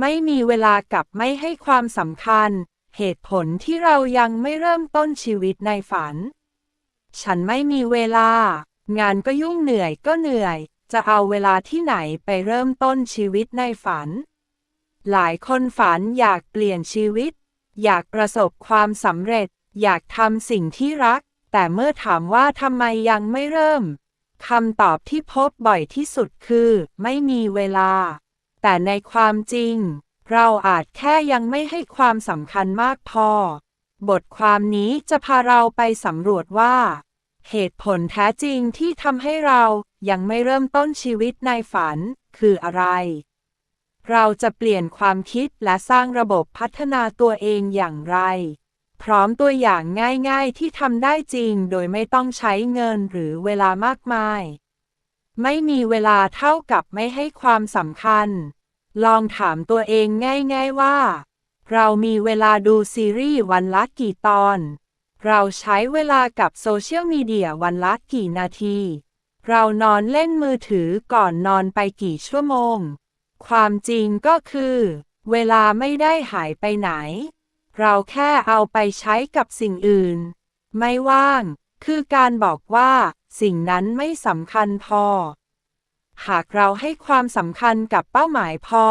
ไม่มีเวลากับไม่ให้ความสำคัญ เหตุผลที่เรายังไม่เริ่มต้นชีวิตในฝัน ฉันไม่มีเวลา งานก็ยุ่งเหนื่อยก็เหนื่อย จะเอาเวลาที่ไหนไปเริ่มต้นชีวิตในฝัน หลายคนฝันอยากเปลี่ยนชีวิต อยากประสบความสำเร็จ อยากทำสิ่งที่รัก แต่เมื่อถามว่าทำไมยังไม่เริ่มคำตอบที่พบบ่อยที่สุดคือ ไม่มีเวลา แต่ในความจริง เราอาจแค่ยังไม่ให้ความสำคัญมากพอ บทความนี้จะพาเราไปสำรวจว่า เหตุผลแท้จริงที่ทำให้เรายังไม่เริ่มต้นชีวิตในฝัน คืออะไร เราจะเปลี่ยนความคิดและสร้างระบบพัฒนาตัวเองอย่างไร พร้อมตัวอย่างง่ายๆที่ทำได้จริงโดยไม่ต้องใช้เงินหรือเวลามากมายไม่มีเวลาเท่ากับไม่ให้ความสำคัญ ลองถามตัวเองง่ายๆว่า เรามีเวลาดูซีรีส์วันละกี่ตอน เราใช้เวลากับโซเชียลมีเดียวันละกี่นาที เรานอนเล่นมือถือก่อนนอนไปกี่ชั่วโมง ความจริงก็คือ เวลาไม่ได้หายไปไหน เราแค่เอาไปใช้กับสิ่งอื่น ไม่ว่าง คือการบอกว่า สิ่งนั้นไม่สำคัญพอ หากเราให้ความสำคัญกับเป้าหมายพอ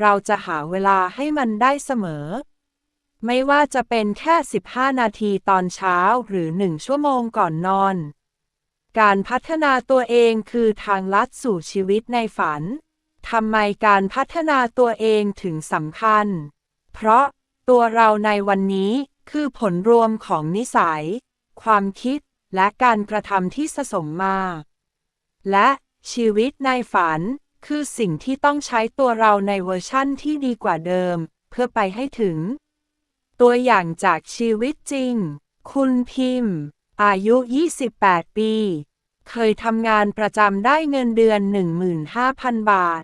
เราจะหาเวลาให้มันได้เสมอ ไม่ว่าจะเป็นแค่ 15 นาทีตอนเช้าหรือหนึ่งชั่วโมงก่อนนอน การพัฒนาตัวเองคือทางลัดสู่ชีวิตในฝัน ทำไมการพัฒนาตัวเองถึงสำคัญ เพราะตัวเราในวันนี้คือผลรวมของนิสัย ความคิด และการกระทำที่สะสมมา และ ชีวิตในฝัน คือสิ่งที่ต้องใช้ตัวเราในเวอร์ชั่นที่ดีกว่าเดิม เพื่อไปให้ถึง ตัวอย่างจากชีวิตจริง คุณพิมพ์ อายุ 28 ปี เคยทำงานประจำได้เงินเดือน 15,000 บาท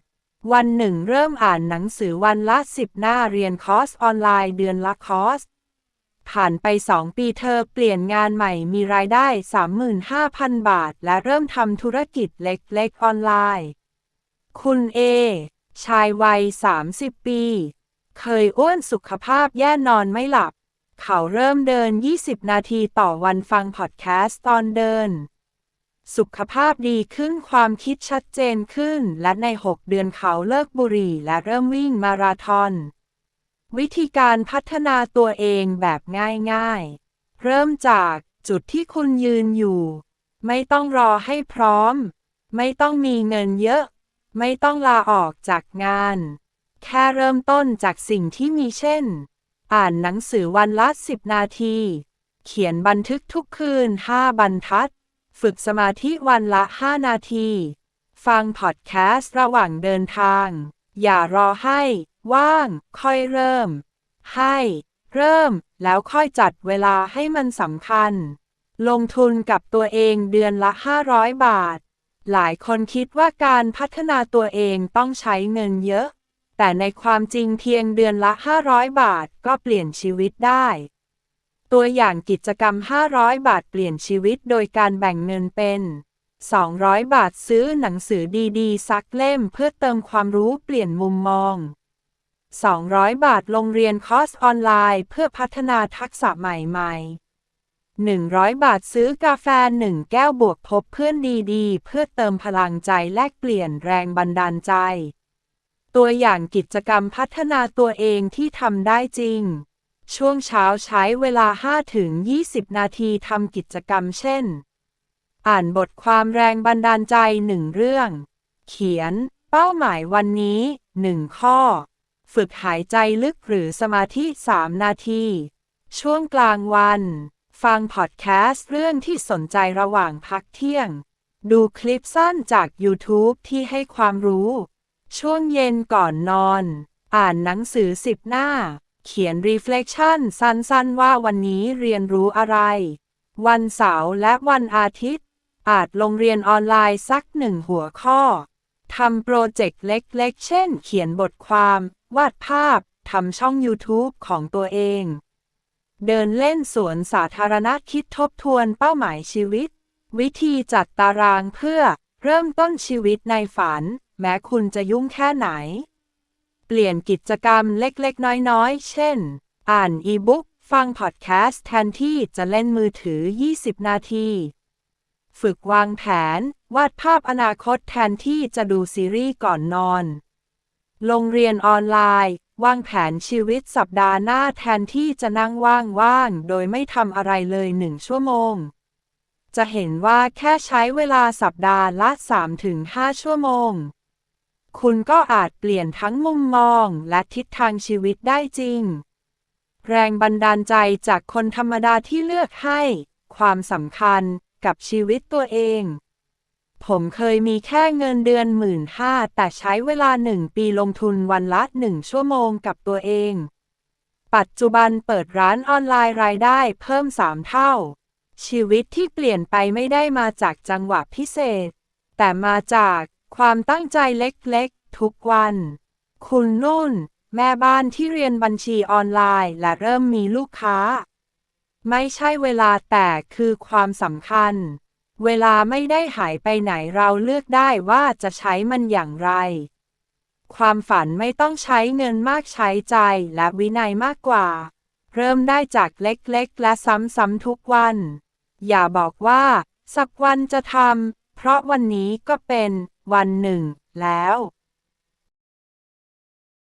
วันหนึ่งเริ่มอ่านหนังสือวันละ 10 หน้าเรียนคอร์สออนไลน์เดือนละคอร์ส ผ่านไปสองปีเธอเปลี่ยนงานใหม่มีรายได้ 35,000 บาท และเริ่มทำธุรกิจเล็กๆ ออนไลน์ คุณเอ ชายวัย 30 ปี เคยอ้วนสุขภาพแย่นอนไม่หลับ เขาเริ่มเดิน 20 นาทีต่อวันฟังพอดแคสต์ตอนเดิน สุขภาพดีขึ้นความคิดชัดเจนขึ้น และใน 6 เดือนเขาเลิกบุหรี่และเริ่มวิ่งมาราธอน วิธีการพัฒนาตัวเองแบบง่ายๆ เริ่มจากจุดที่คุณยืนอยู่ ไม่ต้องรอให้พร้อม ไม่ต้องมีเงินเยอะ ไม่ต้องลาออกจากงาน แค่เริ่มต้นจากสิ่งที่มีเช่น อ่านหนังสือวันละ10นาที เขียนบันทึกทุกคืน5บรรทัด ฝึกสมาธิวันละ5นาที ฟังพอดแคสต์ระหว่างเดินทาง อย่ารอให้ ว่าง ค่อยเริ่ม ให้ เริ่ม แล้วค่อยจัดเวลาให้มันสำคัญ ลงทุนกับตัวเองเดือนละ 500 บาท หลายคนคิดว่าการพัฒนาตัวเองต้องใช้เงินเยอะ แต่ในความจริงเพียงเดือนละ 500 บาทก็เปลี่ยนชีวิตได้ ตัวอย่างกิจกรรม 500 บาทเปลี่ยนชีวิตโดยการแบ่งเงินเป็น200 บาทซื้อหนังสือดีๆสักเล่มเพื่อเติมความรู้เปลี่ยนมุมมอง 200 บาทลงเรียนคอร์สออนไลน์ เพื่อพัฒนาทักษะใหม่ๆ 100 บาทซื้อกาแฟหนึ่งแก้วบวกพบเพื่อนดีๆ เพื่อเติมพลังใจแลกเปลี่ยนแรงบันดาลใจ ตัวอย่างกิจกรรมพัฒนาตัวเองที่ทำได้จริง ช่วงเช้าใช้เวลา 5-20 นาทีทำกิจกรรมเช่น อ่านบทความแรงบันดาลใจหนึ่งเรื่อง เขียน เป้าหมายวันนี้หนึ่งข้อ ฝึกหายใจลึกหรือสมาธิ 3 นาที ช่วงกลางวัน ฟังพอดแคสต์เรื่องที่สนใจระหว่างพักเที่ยง ดูคลิปสั้นจาก YouTube ที่ให้ความรู้ ช่วงเย็นก่อนนอน อ่านหนังสือสิบหน้า เขียน reflection สั้นๆ ว่าวันนี้เรียนรู้อะไร วันเสาร์และวันอาทิตย์ อาจลงเรียนออนไลน์สักหนึ่งหัวข้อทำโปรเจกต์เล็กๆ เช่น เขียนบทความ วาดภาพ ทำช่อง YouTube ของตัวเอง เดินเล่นสวนสาธารณะคิดทบทวนเป้าหมายชีวิต วิธีจัดตารางเพื่อเริ่มต้นชีวิตในฝัน แม้คุณจะยุ่งแค่ไหน เปลี่ยนกิจกรรมเล็กๆ น้อยๆ เช่น อ่านอีบุ๊กฟังพอดแคสต์แทนที่จะเล่นมือถือ 20 นาที ฝึกวางแผน วาดภาพอนาคตแทนที่จะดูซีรีส์ก่อนนอน โรงเรียนออนไลน์ วางแผนชีวิตสัปดาห์หน้าแทนที่จะนั่งว่างๆ โดยไม่ทำอะไรเลยหนึ่งชั่วโมง จะเห็นว่าแค่ใช้เวลาสัปดาห์ละ 3-5 ชั่วโมง คุณก็อาจเปลี่ยนทั้งมุมมองและทิศทางชีวิตได้จริง แรงบันดาลใจจากคนธรรมดาที่เลือกให้ ความสำคัญกับชีวิตตัวเอง ผมเคยมีแค่เงินเดือนหมื่นห้าแต่ใช้เวลาหนึ่งปีลงทุนวันละหนึ่งชั่วโมงกับตัวเอง ปัจจุบันเปิดร้านออนไลน์รายได้เพิ่มสามเท่า ชีวิตที่เปลี่ยนไปไม่ได้มาจากจังหวะพิเศษ แต่มาจากความตั้งใจเล็กๆ ทุกวัน คุณนุ่น แม่บ้านที่เรียนบัญชีออนไลน์และเริ่มมีลูกค้า ไม่ใช่เวลาแต่คือความสำคัญ เวลาไม่ได้หายไปไหนเราเลือกได้ว่าจะใช้มันอย่างไร ความฝันไม่ต้องใช้เงินมากใช้ใจและวินัยมากกว่า เริ่มได้จากเล็กๆ และซ้ำๆทุกวัน อย่าบอกว่า สักวันจะทำเพราะวันนี้ก็เป็นวันหนึ่งแล้ว